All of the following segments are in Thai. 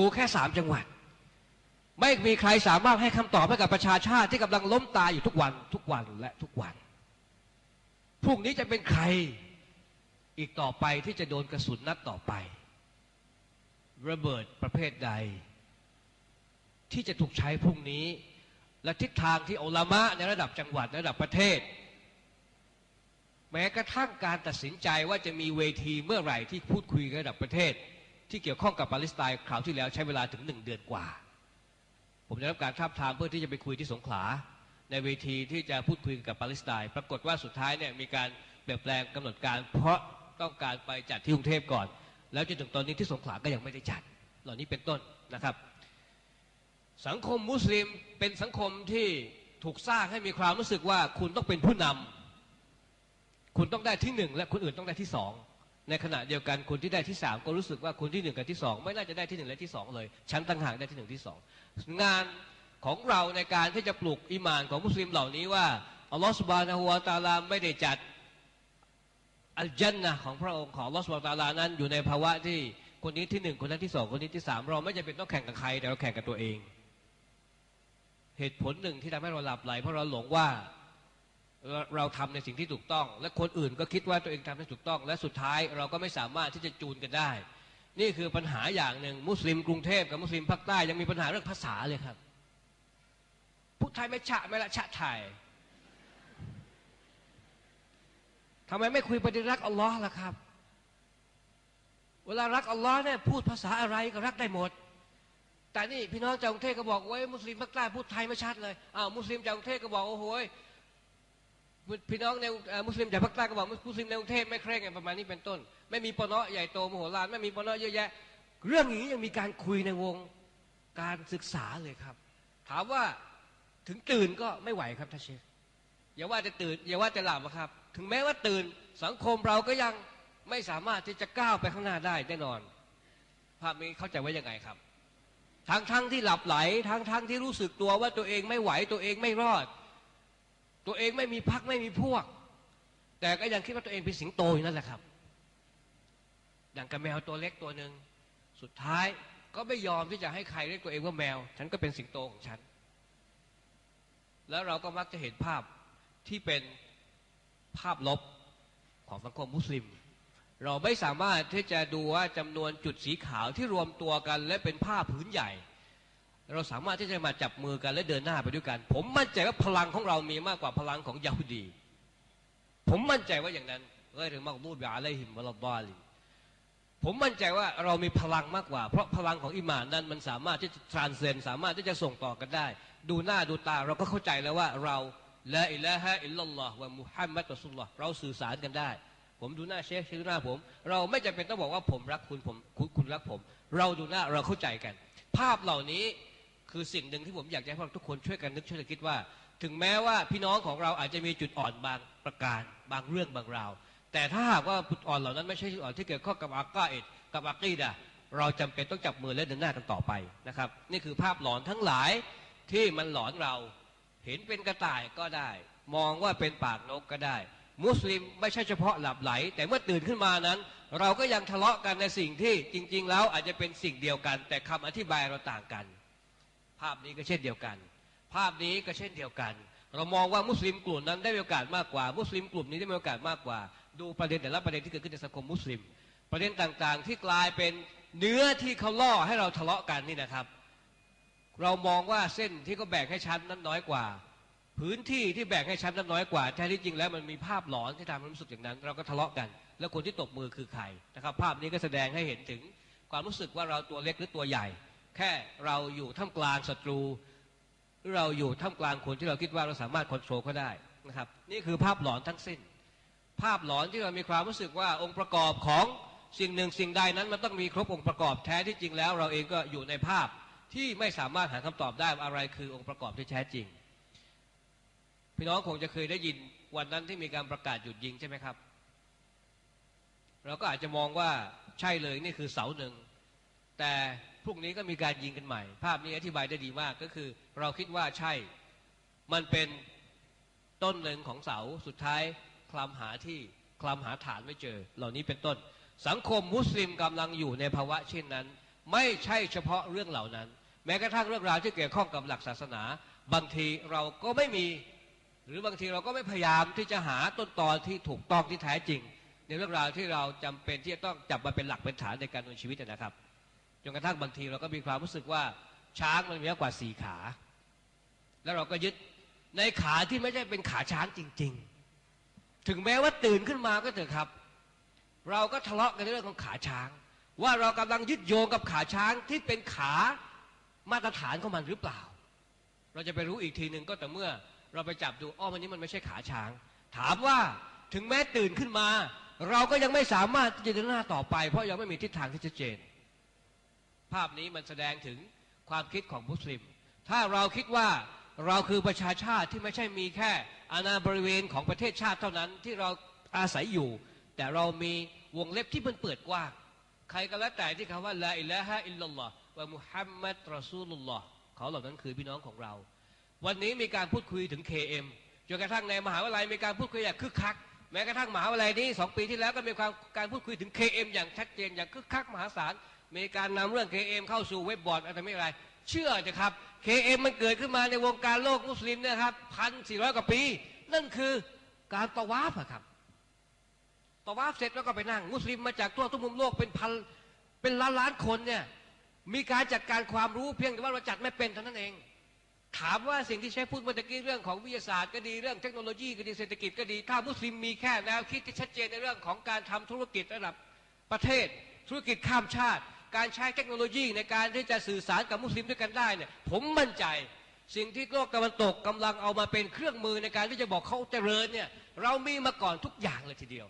ดูแค่สามจังหวัด ไม่มีใครสามารถให้คำตอบให้กับประชาชาติที่กำลังล้มตายอยู่ทุกวันทุกวันและทุกวันพรุ่งนี้จะเป็นใครอีกต่อไปที่จะโดนกระสุนนัดต่อไป ระเบิดประเภทใด ที่จะถูกใช้พรุ่งนี้ และทิศทางที่อัลลามะในระดับจังหวัดในระดับประเทศ แม้กระทั่งการตัดสินใจว่าจะมีเวทีเมื่อไหร่ที่พูดคุยระดับประเทศ ที่เกี่ยวข้องกับปาเลสไตน์คราวที่แล้วใช้เวลาถึงหนึ่งเดือนกว่า ผมได้รับการท้าบทามเพื่อที่จะไปคุยที่สงขลา ในเวทีที่จะพูดคุยกับปาเลสไตน์ปรากฏว่าสุดท้ายเนี่ยมีการเปลี่ยนแปลงกำหนดการ เพราะต้องการไปจัดที่กรุงเทพก่อน แล้วจนถึงตอนนี้ที่สงขลาก็ยังไม่ได้จัด เหล่านี้เป็นต้นนะครับ สังคมมุสลิมเป็นสังคมที่ถูกสร้างให้มีความรู้สึกว่าคุณต้องเป็นผู้นำคุณต้องได้ที่หนึ่งและคนอื่นต้องได้ที่สอง ในขณะเดียวกันคนที่ได้ที่สามก็รู้สึกว่าคนที่หนึ่งกับที่สองไม่น่าจะได้ที่หนึ่งและที่สองเลยฉันต่างหากได้ที่หนึ่งที่สองงานของเราในการที่จะปลุกอิมานของมุสลิมเหล่านี้ว่าอัลลอฮฺสุบานะฮุวาตาลาไม่ได้จัดอัลจันนะของพระองค์ของลอสวาตาลานั้นอยู่ในภาวะที่คนนี้ที่หนึ่งคนนั้นที่สองคนนี้ที่สามเราไม่จำเป็นต้องแข่งกับใครแต่เราแข่งกับตัวเอง เหตุผลหนึ่งที่ทำให้เราหลับไหลเพราะเราหลงว่า เราทำในสิ่งที่ถูกต้อง และคนอื่นก็คิดว่าตัวเองทำได้ถูกต้อง และสุดท้ายเราก็ไม่สามารถที่จะจูนกันได้ นี่คือปัญหาอย่างหนึ่งมุสลิมกรุงเทพกับมุสลิมภาคใต้ยังมีปัญหาเรื่องภาษาเลยครับพูดไทยไม่ฉะไม่ละฉะไทยทำไมไม่คุยประเด็นรักอัลลอฮ์ล่ะครับ เวลารักอัลลอฮ์เนี่ยพูดภาษาอะไรก็รักได้หมด แต่นี่พี่น้องจากกรุงเทพก็บอกว่ามุสลิมภาคใต้พูดไทยไม่ชัดเลยอ้าวมุสลิมจากกรุงเทพก็บอกโอ้โห พี่น้องในมุสลิมจากภาคใต้ก็บอกมุสลิมในกรุงเทพไม่เคร่งประมาณนี้เป็นต้น ไม่มีปนเนาะใหญ่โตมโหฬารไม่มีปนเนาะเยอะแยะ เรื่องนี้ยังมีการคุยในวงการศึกษาเลยครับ ถามว่าถึงตื่นก็ไม่ไหวครับท่านเชฟอย่าว่าจะตื่นอย่าว่าจะหลับครับ ถึงแม้ว่าตื่นสังคมเราก็ยังไม่สามารถที่จะก้าวไปข้างหน้าได้แน่นอน ภาพนี้เข้าใจไว่ายังไงครับ ทั้งทั้งที่หลับไหล ทั้งทั้งที่รู้สึกตัวว่าตัวเองไม่ไหวตัวเองไม่รอด ตัวเองไม่มีพักไม่มีพวก แต่ก็ยังคิดว่าตัวเองเป็นสิงโตอยู่นั่นแหละครับอย่างกับแมวตัวเล็กตัวหนึ่งสุดท้ายก็ไม่ยอมที่จะให้ใครเรียกตัวเองว่าแมว ฉันก็เป็นสิงโตของฉัน แล้วเราก็มักจะเห็นภาพที่เป็นภาพลบของสังคมมุสลิม เราไม่สามารถที่จะดูว่าจำนวนจุดสีขาวที่รวมตัวกัน และเป็นภาพพื้นใหญ่ เราสามารถที่จะมาจับมือกันและเดินหน้าไปด้วยกัน ผมมั่นใจว่าพลังของเรามีมากกว่าพลังของยาฮูดี ผมมั่นใจว่าอย่างนั้นเอ้ยถึงมักบูดบาอะไรหิมวลบาลีผมมั่นใจว่าเรามีพลังมากกว่า เพราะพลังของอิมานนั้นมันสามารถที่จะทรานเซนสามารถที่จะส่งต่อกันได้ ดูหน้าดูตาเราก็เข้าใจแล้วว่าเราละอิละฮะอิลลัลลอฮ์วะมุฮัมมัดสุลลอฮ์เราสื่อสารกันได้ ผมดูหน้าเชคเชคดูหน้าผม เราไม่จำเป็นต้องบอกว่าผมรักคุณผมคุณรักผม เราดูหน้าเราเข้าใจกัน ภาพเหล่านี้ คือสิ่งหนึ่งที่ผมอยากให้พวกทุกคนช่วยกันนึกช่วยกันคิดว่า ถึงแม้ว่าพี่น้องของเราอาจจะมีจุดอ่อนบางประการ บางเรื่องบางราว แต่ถ้าหากว่าจุดอ่อนเหล่านั้นไม่ใช่จุดอ่อนที่เกี่ยวข้องกับอากาเอตกับอากีดะเราจำเป็นต้องจับมือและเดินหน้ากันต่อไปนะครับ นี่คือภาพหลอนทั้งหลายที่มันหลอนเราเห็นเป็นกระต่ายก็ได้ มองว่าเป็นปากนกก็ได้ มุสลิมไม่ใช่เฉพาะหลับไหล แต่เมื่อตื่นขึ้นมานั้น เราก็ยังทะเลาะกันในสิ่งที่จริง ๆ แล้วอาจจะเป็นสิ่งเดียวกัน แต่คำอธิบายเราต่างกัน ภาพนี้ก็เช่นเดียวกัน ภาพนี้ก็เช่นเดียวกัน เรามองว่ามุสลิมกลุ่มนั้นได้มีโอกาสมากกว่า มุสลิมกลุ่มนี้ได้มีโอกาสมากกว่า ดูประเด็นแต่ละประเด็นที่เกิดขึ้นในสังคมมุสลิม ประเด็นต่างๆ ที่กลายเป็นเนื้อที่เขาล่อให้เราทะเลาะกันนี่นะครับ เรามองว่าเส้นที่เขาแบ่งให้ชั้นนั้นน้อยกว่า พื้นที่ที่แบ่งให้ชั้นนั้นน้อยกว่าแท้ที่จริงแล้วมันมีภาพหลอนที่ทำให้รู้สึกอย่างนั้น เราก็ทะเลาะกัน แล้วคนที่ตบมือคือใครนะครับ ภาพนี้ก็แสดงให้เห็นถึงความรู้สึกว่าเราตัวเล็กหรือตัวใหญ่ แค่เราอยู่ท่ามกลางศัตรู เราอยู่ท่ามกลางคนที่เราคิดว่าเราสามารถควบคุมเขาได้นะครับ นี่คือภาพหลอนทั้งสิ้น ภาพหลอนที่เรามีความรู้สึกว่าองค์ประกอบของสิ่งหนึ่งสิ่งใดนั้นมันต้องมีครบองค์ประกอบแท้ที่จริงแล้ว เราเองก็อยู่ในภาพที่ไม่สามารถหาคำตอบได้อะไรคือองค์ประกอบที่แท้จริง พี่น้องคงจะเคยได้ยินวันนั้นที่มีการประกาศหยุดยิงใช่ไหมครับ เราก็อาจจะมองว่าใช่เลยนี่คือเสาหนึ่ง แต่ พรุ่งนี้ก็มีการยิงกันใหม่ ภาพนี้อธิบายได้ดีมากก็คือ เราคิดว่าใช่ มันเป็นต้นหนึ่งของเสาสุดท้ายคลำหาที่คลำหาฐานไม่เจอ เหล่านี้เป็นต้น สังคมมุสลิมกำลังอยู่ในภาวะเช่นนั้น ไม่ใช่เฉพาะเรื่องเหล่านั้น แม้กระทั่งเรื่องราวที่เกี่ยวข้องกับหลักศาสนา บางทีเราก็ไม่มี หรือบางทีเราก็ไม่พยายามที่จะหาต้นตอที่ถูกต้องที่แท้จริง ในเรื่องราวที่เราจำเป็นที่จะต้องจับมาเป็นหลักเป็นฐานในการดำเนินชีวิตนะครับ จนกระทั่งบางทีเราก็มีความรู้สึกว่าช้างมันมีมากกว่าสี่ขา แล้วเราก็ยึดในขาที่ไม่ใช่เป็นขาช้างจริง ๆ ถึงแม้ว่าตื่นขึ้นมาก็เถอะครับ เราก็ทะเลาะกันในเรื่องของขาช้าง ว่าเรากำลังยึดโยงกับขาช้างที่เป็นขามาตรฐานของมันหรือเปล่า เราจะไปรู้อีกทีหนึ่งก็แต่เมื่อเราไปจับดูอ้อมันนี้มันไม่ใช่ขาช้าง ถามว่าถึงแม้ตื่นขึ้นมา เราก็ยังไม่สามารถจะเดินหน้าต่อไป เพราะยังไม่มีทิศทางที่ชัดเจน ภาพนี้มันแสดงถึงความคิดของมุสลิม ถ้าเราคิดว่าเราคือประชาชาติที่ไม่ใช่มีแค่อาณาบริเวณของประเทศชาติเท่านั้นที่เราอาศัยอยู่ แต่เรามีวงเล็บที่มันเปิดกว้างใครก็แล้วแต่ที่คำว่าละอิละฮะอิลลัลลอฮ์วะมุฮัมมัดรอซูลุลลอฮ์เขาเหล่านั้นคือพี่น้องของเรา วันนี้มีการพูดคุยถึง KM จนกระทั่งในมหาวิทยาลัยมีการพูดคุยอย่างคึกคัก แม้กระทั่งมหาวิทยาลัยนี้สองปีที่แล้วก็มีความการพูดคุยถึง KM อย่างชัดเจนอย่างคึกคักมหาศาล มีการนำเรื่อง KM เข้าสู่เว็บบอร์ดอะไรไม่อะไร เชื่อเถอะครับ KM มันเกิดขึ้นมาในวงการโลกมุสลิมนะครับพันสี่ร้อยกว่าปี นั่นคือการตะวาฟอะครับตะวาฟเสร็จแล้วก็ไปนั่ง มุสลิมมาจากทั่วทุกมุมโลกเป็นพันเป็นล้านล้านคนเนี่ยมีการจัดการความรู้เพียงแต่ว่าเราจัดไม่เป็นเท่านั้นเอง ถามว่าสิ่งที่ใช้พูดเมื่อกี้เรื่องของวิทยาศาสตร์ก็ดีเรื่องเทคโนโลยีก็ดีเศรษฐกิจก็ดี ถ้ามุสลิมมีแค่แนวคิดที่ชัดเจนในเรื่องของการทำธุรกิจระดับประเทศ ธุรกิจข้ามชาติ การใช้เทคโนโลยีในการที่จะสื่อสารกับมุสลิมด้วยกันได้เนี่ยผมมั่นใจ สิ่งที่โลกตะวันตกกำลังเอามาเป็นเครื่องมือในการที่จะบอกเขาเจริญเนี่ยเรามีมาก่อนทุกอย่างเลยทีเดียว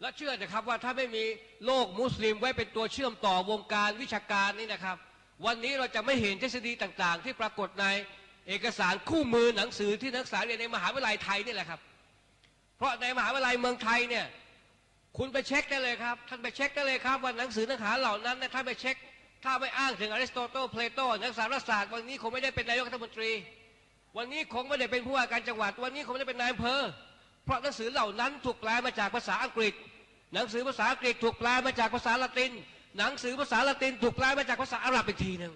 และเชื่อนะครับว่าถ้าไม่มีโลกมุสลิมไว้เป็นตัวเชื่อมต่อวงการวิชาการนี่นะครับ วันนี้เราจะไม่เห็นทฤษฎีต่างๆ ที่ปรากฏในเอกสารคู่มือหนังสือที่นักศึกษาเรียนในมหาวิทยาลัยไทยนี่แหละครับ เพราะในมหาวิทยาลัยเมืองไทยเนี่ย คุณไปเช็คได้เลยครับ ท่านไปเช็คได้เลยครับว่าหนังสือเนื้อหาเหล่านั้นเนี่ยถ้าไปเช็ค ถ้าไม่อ้างถึงอริสโตเติลเพลโตนักสารศาสตร์ วันนี้คงไม่ได้เป็นนายกรัฐมนตรี วันนี้คงไม่ได้เป็นผู้ว่าการจังหวัด วันนี้คงไม่ได้เป็นนายอำเภอ เพราะหนังสือเหล่านั้นถูกแปลมาจากภาษาอังกฤษ หนังสือภาษาอังกฤษถูกแปลมาจากภาษาละติน หนังสือภาษาละตินถูกแปลมาจากภาษาอาหรับอีกทีหนึ่ง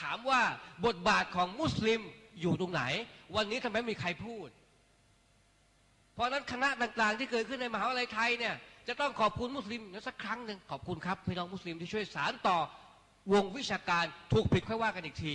ถามว่าบทบาทของมุสลิมอยู่ตรงไหน วันนี้ทำไมไม่มีใครพูด เพราะฉะนั้นคณะต่างๆ ที่เกิดขึ้นในมหาวิทยาลัยไทยเนี่ย จะต้องขอบคุณมุสลิมสักครั้งหนึ่งขอบคุณครับพี่น้องมุสลิมที่ช่วยสารต่อวงวิชาการถูกผิดค่อยว่ากันอีกที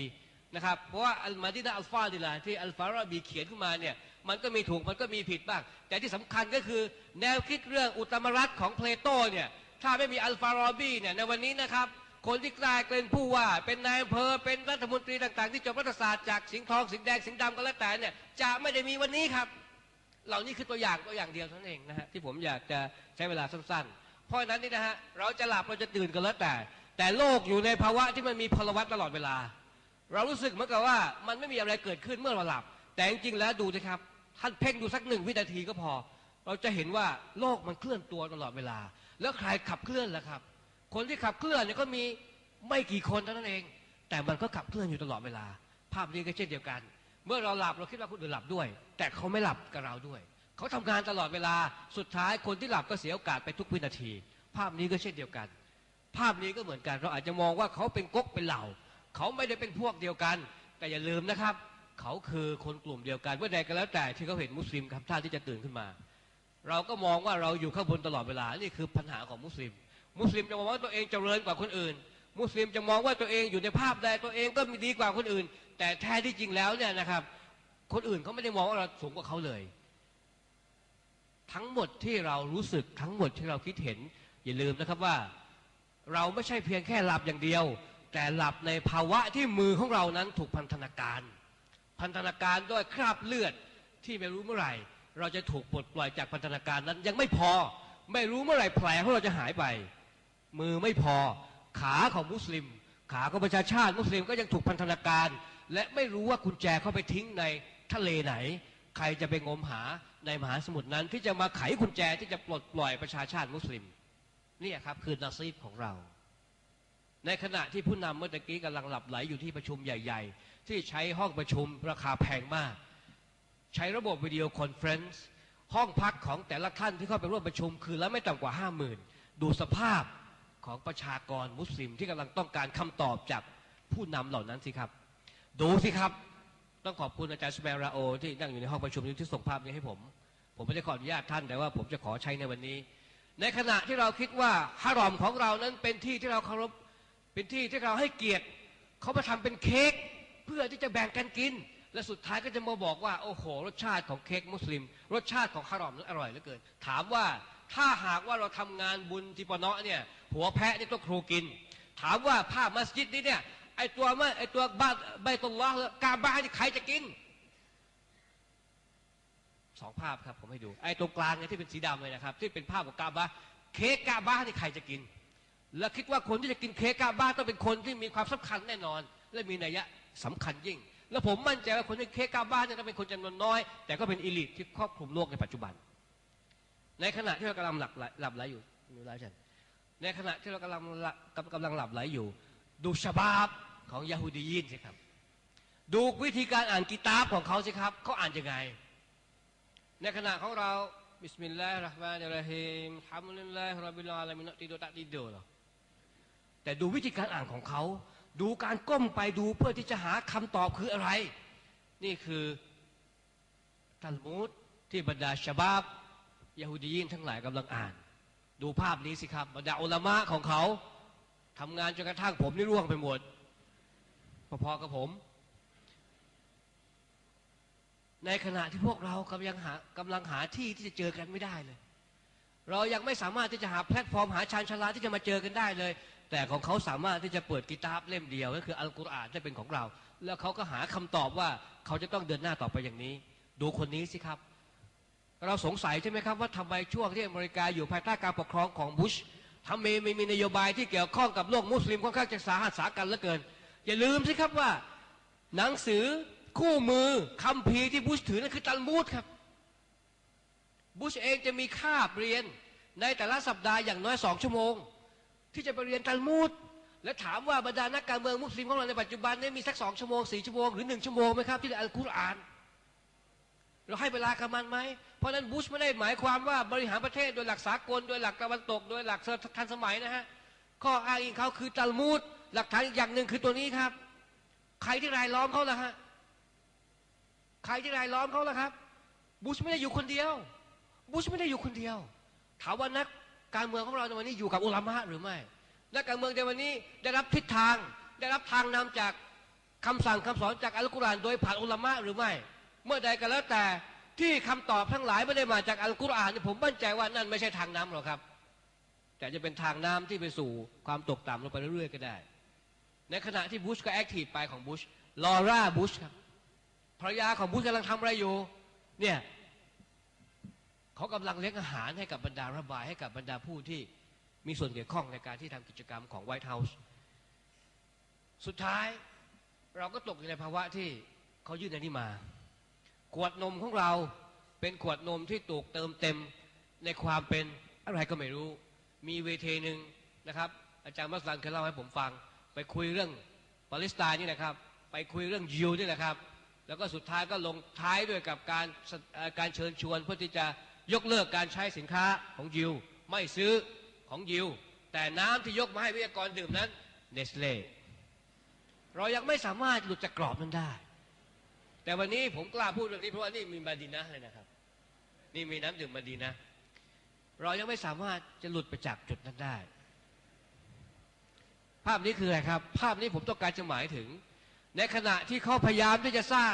นะครับเพราะว่าอัลมาดินาอัลฟาดิลาที่อัลฟาราบีเขียนขึ้นมาเนี่ยมันก็มีถูกมันก็มีผิดบ้าง แต่ที่สำคัญก็คือแนวคิดเรื่องอุตมรัฐของเพลโตเนี่ยถ้าไม่มีอัลฟารอบีเนี่ยในวันนี้นะครับคนที่กลายเป็นผู้ว่า เป็นนายอำเภอเป็นรัฐมนตรีต่าง ๆ ที่จบรัฐศาสตร์จากสิงห์ทองสิงห์แดงสิงห์ดำก็แล้วแต่เนี่ยจะไม่ได้มีวันนี้ครับ เหล่านี้คือตัวอย่างตัวอย่างเดียวเท่านั้นเองนะฮะที่ผมอยากจะใช้เวลาสั้นๆ เพราะฉะนั้นนี่นะฮะเราจะหลับเราจะตื่นกันแล้วแต่ แต่โลกอยู่ในภาวะที่มันมีพลวัตตลอดเวลา เรารู้สึกเหมือนกับว่ามันไม่มีอะไรเกิดขึ้นเมื่อเราหลับ แต่จริงๆแล้วดูสิครับ ท่านเพ่งดูสักหนึ่งวินาทีก็พอ เราจะเห็นว่าโลกมันเคลื่อนตัวตลอดเวลา แล้วใครขับเคลื่อนล่ะครับ คนที่ขับเคลื่อนเนี่ยก็มีไม่กี่คนเท่านั้นเอง แต่มันก็ขับเคลื่อนอยู่ตลอดเวลา ภาพนี้ก็เช่นเดียวกัน เมื่อเราหลับเราคิดว่าคนอื่นหลับด้วย แต่เขาไม่หลับกับเราด้วย เขาทำงานตลอดเวลาสุดท้ายคนที่หลับก็เสียโอกาสไปทุกวินาที ภาพนี้ก็เช่นเดียวกัน ภาพนี้ก็เหมือนกัน เราอาจจะมองว่าเขาเป็นก๊กเป็นเหล่า เขาไม่ได้เป็นพวกเดียวกัน แต่อย่าลืมนะครับ เขาคือคนกลุ่มเดียวกันเมื่อใดก็แล้วแต่ที่เขาเห็นมุสลิมทำท่าที่จะตื่นขึ้นมา เราก็มองว่าเราอยู่ข้างบนตลอดเวลานี่คือปัญหาของมุสลิม มุสลิมจะมองว่าตัวเองเจริญกว่าคนอื่น มุสลิมจะมองว่าตัวเองอยู่ในภาพใดตัวเองก็มีดีกว่าคนอื่น แต่แท้ที่จริงแล้วเนี่ยนะครับ คนอื่นเขาไม่ได้มองว่าเราสูงกว่าเขาเลย ทั้งหมดที่เรารู้สึกทั้งหมดที่เราคิดเห็น อย่าลืมนะครับว่า เราไม่ใช่เพียงแค่หลับอย่างเดียว แต่หลับในภาวะที่มือของเรานั้นถูกพันธนาการ พันธนาการด้วยคราบเลือดที่ไม่รู้เมื่อไหร่ เราจะถูกปลดปล่อยจากพันธนาการนั้นยังไม่พอ ไม่รู้เมื่อไหร่แผลของเราจะหายไป มือไม่พอ ขาของมุสลิม ขาของประชาชาติมุสลิมก็ยังถูกพันธนาการ และไม่รู้ว่ากุญแจเข้าไปทิ้งในทะเลไหน ใครจะไปงมหาในมหาสมุทรนั้น ที่จะมาไขกุญแจที่จะปลดปล่อยประชาชาติมุสลิมนี่ครับคือนาซีบของเรา ในขณะที่ผู้นำเมื่อกี้กำลังหลับไหลอยู่ที่ประชุมใหญ่ ๆ ที่ใช้ห้องประชุมราคาแพงมาก ใช้ระบบวิดีโอคอนเฟรนซ์ห้องพักของแต่ละท่านที่เข้าไปร่วมประชุม คือแล้วไม่ต่ำกว่าห้าหมื่นดูสภาพ ของประชากรมุสลิมที่กำลังต้องการคำตอบจากผู้นำเหล่านั้นสิครับ ดูสิครับ ต้องขอบคุณอาจารย์สเปราโอ ที่นั่งอยู่ในห้องประชุมนี้ที่ส่งภาพนี้ให้ผม ผมไม่ได้ขออนุญาตท่านแต่ว่าผมจะขอใช้ในวันนี้ ในขณะที่เราคิดว่าฮารอมของเรานั้นเป็นที่ที่เราเคารพเป็นที่ที่เราให้เกียรติเขามาทำเป็นเค้กเพื่อที่จะแบ่งกันกิน และสุดท้ายก็จะมาบอกว่าโอ้โห รสชาติของเค้กมุสลิม รสชาติของฮารอมนั้นอร่อยเหลือเกินถามว่า ถ้าหากว่าเราทำงานบุญที่ปเนาะเนี่ย หัวแพะนี่ต้องครูกิน ถามว่าผ้ามัสยิดนี้เนี่ยไอตัวเมื่อไอตัวบ้านใบตุลลอกาบ้านี่ใครจะกินสองภาพครับผมให้ดูไอ้ตรงกลางเนี่ยที่เป็นสีดำเลยนะครับ ที่เป็นภาพของกาบ้าเค้กกาบ้านี่ใครจะกิน แล้วคิดว่าคนที่จะกินเค้กกาบ้าต้องเป็นคนที่มีความสำคัญแน่นอน และมีนัยยะสำคัญยิ่ง แล้วผมมั่นใจว่าคนที่เค้กกาบ้าเนี่ยต้องเป็นคนจำนวนน้อย แต่ก็เป็นอีลิทที่ครอบคลุมโลกในปัจจุบัน ในขณะที่เรากำลังหลับไหลหลับไหลอยู่ดูแลฉันในขณะที่เรากำลังหลับกำลังหลับไหลอยู่ ดูชาบาบของยาฮูดียินสิครับ ดูวิธีการอ่านกีตาบของเขาสิครับเขาอ่านยังไง ในขณะของเราบิสมิลลาฮิรราะห์มานิรราะฮีมฮัมดุลิลลาฮิร็อบบิลอาลามินติโดตะติโดหรอแต่ดูวิธีการอ่านของเขา ดูการก้มไปดูเพื่อที่จะหาคำตอบคืออะไร นี่คือตัลมูดที่บรรดาชาบาบ ยาฮูดียินทั้งหลายกำลังอ่าน ดูภาพนี้สิครับบรรดาอุลามะของเขาทำงานจนกระทั่งผมนี่ร่วงไปหมดพอๆกับผม ในขณะที่พวกเรากำลังหากำลังหาที่ที่จะเจอกันไม่ได้เลย เรายังไม่สามารถที่จะหาแพลตฟอร์มหาชานชาลาที่จะมาเจอกันได้เลย แต่ของเขาสามารถที่จะเปิดกิตาบเล่มเดียวก็คืออัลกุรอานที่เป็นของเรา แล้วเขาก็หาคำตอบว่าเขาจะต้องเดินหน้าต่อไปอย่างนี้ ดูคนนี้สิครับ เราสงสัยใช่ไหมครับว่าทำไมช่วงที่อเมริกาอยู่ภายใต้การปกครองของบุชทำไมไม่มีนโยบายที่เกี่ยวข้องกับโลกมุสลิมค่อนข้างจะสาหัสสากันเหลือเกิน อย่าลืมสิครับว่า หนังสือคู่มือคัมภีร์ที่บุชถือนั่นคือตัลมูดครับ บุชเองจะมีคาบเรียนในแต่ละสัปดาห์อย่างน้อยสองชั่วโมง ที่จะไปเรียนตัลมูดและถามว่าบรรดานักการเมืองมุสลิมของเราในปัจจุบันนี้มีสักสองชั่วโมงสี่ชั่วโมงหรือหนึ่งชั่วโมงไหมครับที่อ่านอัลกุรอาน เราให้เวลากับมันไหม เพราะนั้นบุชไม่ได้หมายความว่าบริหารประเทศโดยหลักสากลโดยหลักตะวันตก โดยหลักทันสมัยนะฮะข้ออ้างอิงเขาคือตัลมูดหลักฐานอย่างหนึ่งคือตัวนี้ครับ ใครที่รายล้อมเขาล่ะฮะใครที่รายล้อมเขาล่ะครับ บุชไม่ได้อยู่คนเดียว บุชไม่ได้อยู่คนเดียว ถามว่านักการเมืองของเราในวันนี้อยู่กับอุลามะหรือไม่นักการเมืองในวันนี้ได้รับทิศทาง ได้รับทางนำจากคำสั่งคำสอนจากอัลกุรอานโดยผ่านอุลามะหรือไม่ เมื่อใดก็แล้วแต่ที่คำตอบทั้งหลายไม่ได้มาจากอัลกุรอานผมมั่นใจว่านั่นไม่ใช่ทางน้ำหรอกครับ แต่จะเป็นทางน้ำที่ไปสู่ความตกต่ำลงไปเรื่อยๆก็ได้ ในขณะที่บุชก็แอคทีฟไปของบุชลอร่าบุชครับภรรยาของบุชกำลังทำอะไรอยู่เนี่ยเขากำลังเลี้ยงอาหารให้กับบรรดาระบายให้กับบรรดาผู้ที่มีส่วนเกี่ยวข้องในการที่ทำกิจกรรมของไวท์เฮาส์สุดท้ายเราก็ตกอยู่ในภาวะที่เขายื่นอันนี้มา ขวดนมของเราเป็นขวดนมที่ถูกเติมเต็มในความเป็นอะไรก็ไม่รู้ มีเวทีหนึ่งนะครับ อาจารย์มัสลันเคยเล่าให้ผมฟัง ไปคุยเรื่องปาเลสไตน์นี่นะครับ ไปคุยเรื่องยิวนี่แหละครับ แล้วก็สุดท้ายก็ลงท้ายด้วยกับการการเชิญชวนเพื่อที่จะยกเลิกการใช้สินค้าของยิว ไม่ซื้อของยิว แต่น้ำที่ยกมาให้วิทยากรดื่มนั้นเนสเล่เรายังไม่สามารถหลุดจากกรอบนั้นได้ แต่วันนี้ผมกล้าพูดเรื่องนี้เพราะว่านี่มีมาดีนะเลยนะครับ นี่มีน้ำดื่มมาดีนะ เรายังไม่สามารถจะหลุดไปจากจุดนั้นได้ ภาพนี้คืออะไรครับ ภาพนี้ผมต้องการจะหมายถึง ในขณะที่เขาพยายามที่จะสร้าง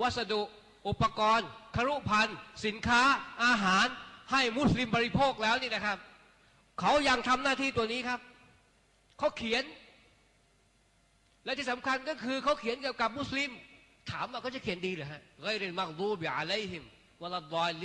วัสดุ อุปกรณ์ ครุภัณฑ์สินค้า อาหาร ให้มุสลิมบริโภคแล้วนี่นะครับ เขายังทำหน้าที่ตัวนี้ครับ เขาเขียน และที่สำคัญก็คือเขาเขียนเกี่ยวกับมุสลิม ถามว่าเขาจะเขียนดีเหรือฮะไกรินมักดูบิอะลัยฮิมวะลัดดอลลิ